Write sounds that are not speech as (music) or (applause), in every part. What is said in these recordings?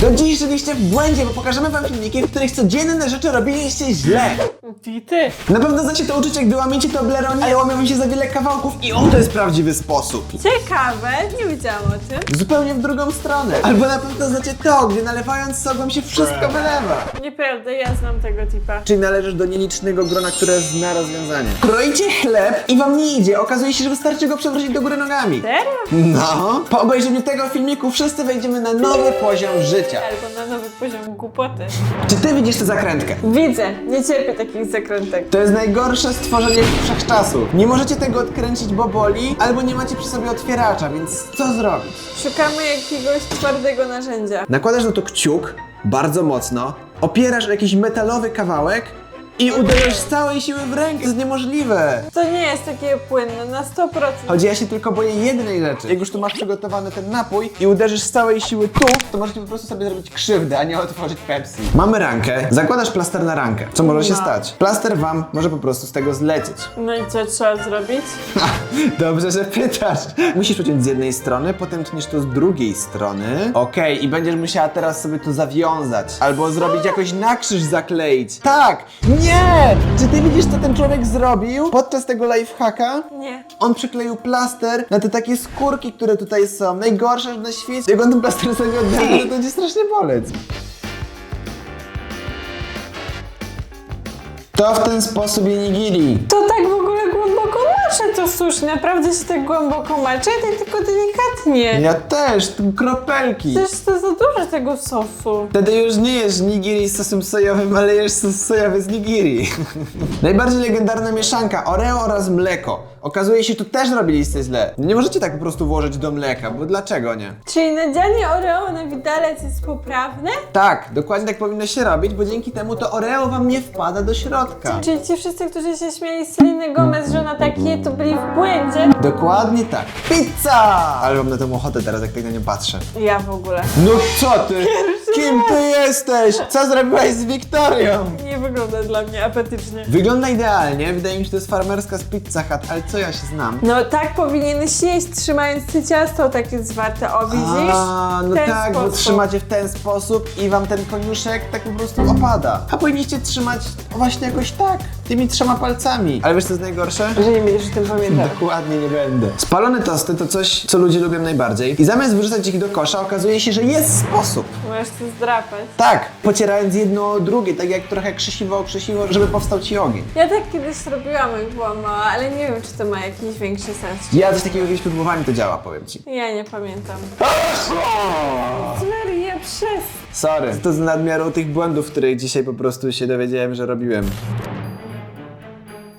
Do dziś żyliście w błędzie, bo pokażemy wam filmiki, w których codzienne rzeczy robiliście źle. I ty. Na pewno znacie to uczucie, gdy łamiecie Toblerone, ale łamią wam się za wiele kawałków i oto jest prawdziwy sposób. Ciekawe, nie wiedziałam o tym. Zupełnie w drugą stronę. Albo na pewno znacie to, gdzie nalewając sok wam się wszystko wylewa. Nieprawda, ja znam tego typa. Czyli należysz do nielicznego grona, które zna rozwiązanie. Kroicie chleb i wam nie idzie. Okazuje się, że wystarczy go przewrócić do góry nogami. Serio? No, po obejrzeniu tego filmiku wszyscy wejdziemy na nowy poziom życia. Albo na nowy poziom głupoty. Czy ty widzisz tę zakrętkę? Widzę, nie cierpię takich zakrętek. To jest najgorsze stworzenie wszechczasów. Nie możecie tego odkręcić, bo boli, albo nie macie przy sobie otwieracza, więc co zrobić? Szukamy jakiegoś twardego narzędzia. Nakładasz na to kciuk, bardzo mocno, opierasz o jakiś metalowy kawałek i uderzasz z całej siły w rękę. To jest niemożliwe. To nie jest takie płynne, na 100%. Chodzi, ja się tylko boję jednej rzeczy. Jak już tu masz przygotowany ten napój i uderzysz z całej siły tu, to możecie po prostu sobie zrobić krzywdę, a nie otworzyć Pepsi. Mamy rankę, zakładasz plaster na rankę. Co może się No. stać? Plaster wam może po prostu z tego zlecieć. No i co trzeba zrobić? Dobrze, że pytasz. Musisz pociąć z jednej strony, potem tniesz to z drugiej strony. Okej, i będziesz musiała teraz sobie to zawiązać. Albo zrobić jakoś na krzyż zakleić. Tak! Nie! Czy ty widzisz, co ten człowiek zrobił podczas tego lifehacka? Nie. On przykleił plaster na te takie skórki, które tutaj są. Najgorsze na świecie. Jak on ten plaster sobie oderwie, to będzie strasznie boleć. To w ten sposób je nigiri. To tak w ogóle maczę to susz. Naprawdę się tak głęboko maczę, tak tylko delikatnie. Ja też, tu kropelki. Przecież to za dużo tego sosu. Wtedy już nie jesz nigiri z sosem sojowym, ale jesz sos sojowy z nigiri. (laughs) Najbardziej legendarna mieszanka Oreo oraz mleko. Okazuje się, tu też robiliście źle. Nie możecie tak po prostu włożyć do mleka, bo dlaczego nie? Czyli nadzianie Oreo na widelec jest poprawne? Tak, dokładnie tak powinno się robić, bo dzięki temu to Oreo wam nie wpada do środka. Czyli ci wszyscy, którzy się śmiali z Seliny Gomez, że ona tak je, to byli w błędzie? Dokładnie tak. Pizza! Ale mam na tę ochotę teraz, jak tego nie patrzę. Ja w ogóle. No co ty? (laughs) Kim ty jesteś? Co zrobiłaś z Wiktorią? Nie wygląda dla mnie apetycznie. Wygląda idealnie, wydaje mi się, że to jest farmerska z Pizza Hut, ale co ja się znam? No tak powinieneś jeść, trzymając te ciasto takie zwarte, o widzisz? A, no W ten tak, bo sposób. trzymacie w ten sposób i wam ten koniuszek tak po prostu opada. A powinniście trzymać właśnie jakoś tak, tymi trzema palcami. Ale wiesz co jest najgorsze? Że nie będziesz o tym pamiętał. Dokładnie nie będę. Spalone tosty to coś, co ludzie lubią najbardziej. I zamiast wyrzucać ich do kosza, okazuje się, że jest sposób. Możesz to zdrapać. Tak, pocierając jedno o drugie, tak jak trochę krzesiwo krzesiwo, żeby powstał ci ogień. Ja tak kiedyś robiłam, jak byłam mała, ale nie wiem, czy to ma jakiś większy sens. Ja coś takiego kiedyś próbowałem, to działa, powiem ci. Ja nie pamiętam. Maria, przez... Sorry. To z nadmiaru tych błędów, których dzisiaj po prostu się dowiedziałem, że robiłem.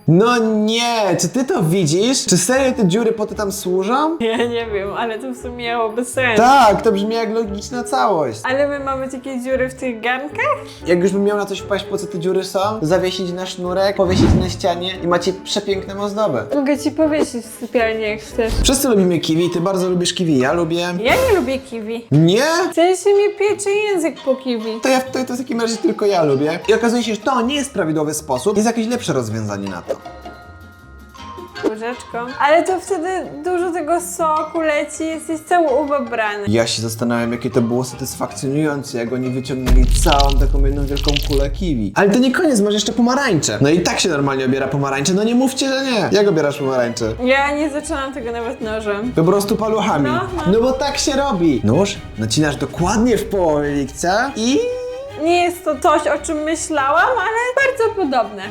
No nie, czy ty to widzisz? Czy serio te dziury po to tam służą? Ja nie wiem, ale to w sumie miałoby sens. Tak, to brzmi jak logiczna całość. Ale my mamy takie dziury w tych garnkach? Jak już bym miał na coś wpaść, po co te dziury są, zawiesić na sznurek, powiesić na ścianie i macie przepiękną ozdobę. Mogę ci powiedzieć w sypialni, jak chcesz. Wszyscy lubimy kiwi, ty bardzo lubisz kiwi, ja lubię. Ja nie lubię kiwi. Nie? W sensie mi piecze język po kiwi. To ja to, to w takim razie tylko ja lubię. I okazuje się, że to nie jest prawidłowy sposób, jest jakieś lepsze rozwiązanie na to. Łyżeczką. Ale to wtedy dużo tego soku leci, jesteś cały ubabrany. Ja się zastanawiam, jakie to było satysfakcjonujące, jak oni wyciągnęli całą taką jedną wielką kulę kiwi. Ale to nie koniec, masz jeszcze pomarańcze. No i tak się normalnie obiera pomarańcze, no nie mówcie, że nie. Jak obierasz pomarańcze? Ja nie zaczęłam tego nawet nożem. Po prostu paluchami. No, no. No bo tak się robi. Nóż nacinasz dokładnie w połowie likca i... Nie jest to coś, o czym myślałam, ale bardzo podobne.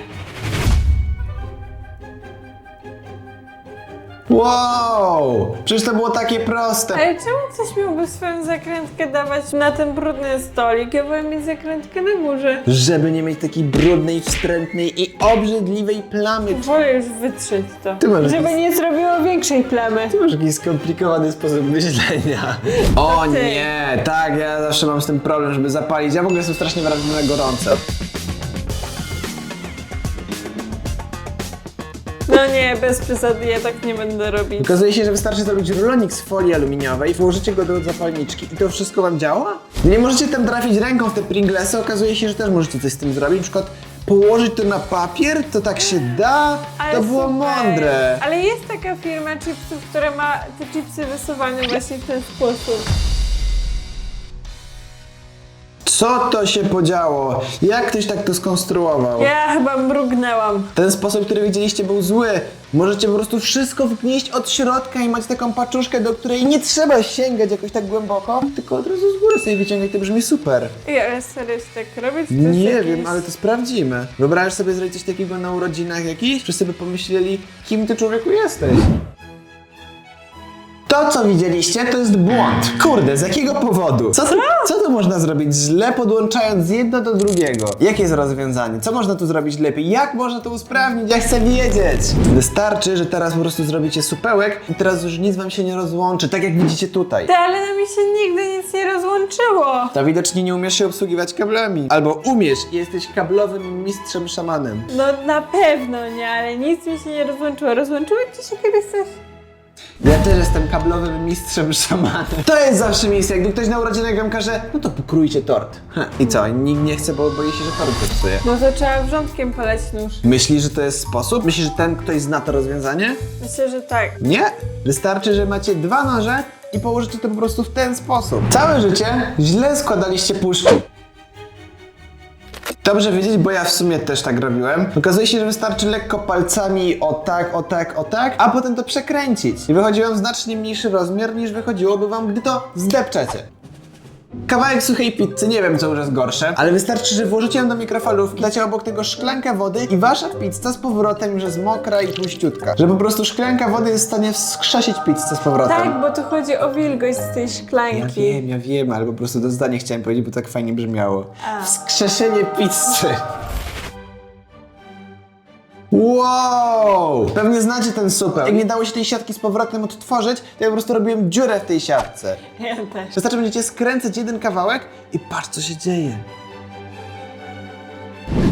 Wow! Przecież to było takie proste. Ale czemu ktoś miałby swoją zakrętkę dawać na ten brudny stolik? Ja wolę mieć zakrętkę na górze. Żeby nie mieć takiej brudnej, wstrętnej i obrzydliwej plamy. Wolę już wytrzeć to. Ty masz Żeby nie zrobiło większej plamy. Ty masz jakiś skomplikowany sposób myślenia. O ty. nie, tak, ja zawsze mam z tym problem, żeby zapalić. Ja w ogóle jestem strasznie wrażliwy na gorąco. No nie, bez przesady, ja tak nie będę robić. Okazuje się, że wystarczy zrobić rulonik z folii aluminiowej, włożycie go do zapalniczki i to wszystko wam działa? Nie możecie tam trafić ręką w te Pringlesy, okazuje się, że też możecie coś z tym zrobić, na przykład położyć to na papier, to tak się da, Ale to było super. mądre. Ale jest taka firma chipsów, która ma te chipsy wysuwane właśnie w ten sposób. Co to się podziało? Jak ktoś tak to skonstruował? Ja chyba mrugnęłam. Ten sposób, który widzieliście, był zły. Możecie po prostu wszystko wgnieść od środka i macie taką paczuszkę, do której nie trzeba sięgać jakoś tak głęboko, tylko od razu z góry sobie wyciągać, to brzmi super. Ja serio się tak? To jest Nie wiem, ale to sprawdzimy. Wyobraź sobie zrobić coś takiego na urodzinach jakichś? Wszyscy by pomyśleli, kim ty człowieku jesteś. To, co widzieliście, to jest błąd. Kurde, z jakiego powodu? Co, tu- co tu można zrobić źle, podłączając jedno do drugiego? Jakie jest rozwiązanie? Co można tu zrobić lepiej? Jak można to usprawnić? Ja chcę wiedzieć! Wystarczy, że teraz po prostu zrobicie supełek i teraz już nic wam się nie rozłączy, tak jak widzicie tutaj. Ty, ale na mi się nigdy nic nie rozłączyło. To widocznie nie umiesz się obsługiwać kablami. Albo umiesz i jesteś kablowym mistrzem szamanem. No na pewno nie, ale nic mi się nie rozłączyło. Rozłączyło ci się kiedyś coś? Ja też jestem kablowym mistrzem szamanem. To jest zawsze miejsce, jak ktoś na urodzinach wam każe, no to pokrójcie tort. Ha. I co, nikt nie chce, bo boi się, że tort zepsuje. No to trzeba wrzątkiem poleć nóż. Myślisz, że to jest sposób? Myślisz, że ten ktoś zna to rozwiązanie? Myślę, że tak. Nie. Wystarczy, że macie dwa noże i położycie to po prostu w ten sposób. Całe życie źle składaliście puszki. Dobrze wiedzieć, bo ja w sumie też tak robiłem. Okazuje się, że wystarczy lekko palcami o tak, o tak, o tak, a potem to przekręcić. I wychodzi wam znacznie mniejszy rozmiar niż wychodziłoby wam, gdy to zdepczecie. Kawałek suchej pizzy, nie wiem co już jest gorsze, ale wystarczy, że włożycie ją do mikrofalówki, dacie obok tego szklankę wody i wasza pizza z powrotem już jest mokra i tłuściutka. Że po prostu szklanka wody jest w stanie wskrzesić pizzę z powrotem. Tak, bo tu chodzi o wilgoć z tej Ja szklanki. wiem, ja wiem, ale po prostu to zdanie chciałem powiedzieć, bo tak fajnie brzmiało. A. Wskrzeszenie pizzy. Wow! Pewnie znacie ten super. Jak nie dało się tej siatki z powrotem odtworzyć, to ja po prostu robiłem dziurę w tej siatce. Ja też. Wystarczy, będziecie skręcać jeden kawałek i patrz, co się dzieje.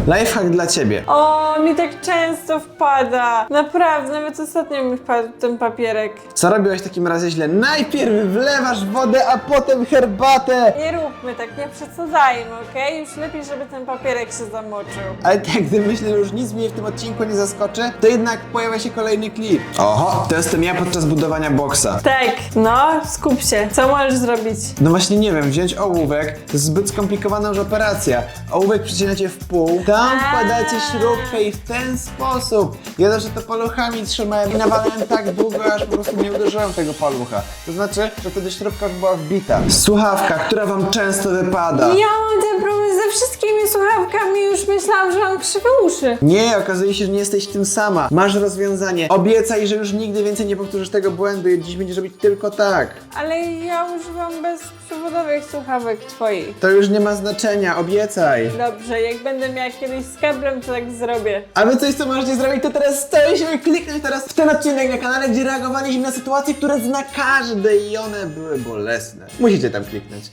Lifehack dla ciebie. O, mi tak często wpada. Naprawdę, nawet ostatnio mi wpadł ten papierek. Co robiłeś w takim razie źle? Najpierw wlewasz wodę, a potem herbatę. Nie róbmy tak, nie przesadzajmy, okej? Już lepiej, żeby ten papierek się zamoczył. Ale tak, gdy myślę, że już nic mnie w tym odcinku nie zaskoczy, to jednak pojawia się kolejny klip. Oho, to jestem ja podczas budowania boksa. Tak, no, skup się. Co możesz zrobić? No właśnie nie wiem, wziąć ołówek, to jest zbyt skomplikowana już operacja. Ołówek przecinacie w pół, tam wkładacie śrubkę i w ten sposób. Ja zawsze to paluchami trzymałem i nawalałem tak długo, aż po prostu nie uderzyłem tego palucha. To znaczy, że wtedy śrubka już była wbita. Słuchawka, która wam często wypada. Ja mam ten problem ze wszystkimi słuchawkami, już myślałam, że mam krzywe uszy. Nie, okazuje się, że nie jesteś tym sama. Masz rozwiązanie. Obiecaj, że już nigdy więcej nie powtórzysz tego błędu i dziś będziesz robić tylko tak. Ale ja używam bezprzewodowych słuchawek twoich. To już nie ma znaczenia, obiecaj. Dobrze, jak będę miała kiedyś z kablem, to tak zrobię. A wy coś, co możecie zrobić, to teraz stoiliśmy kliknąć teraz w ten odcinek na kanale, gdzie reagowaliśmy na sytuacje, które zna każdy i one były bolesne. Musicie tam kliknąć.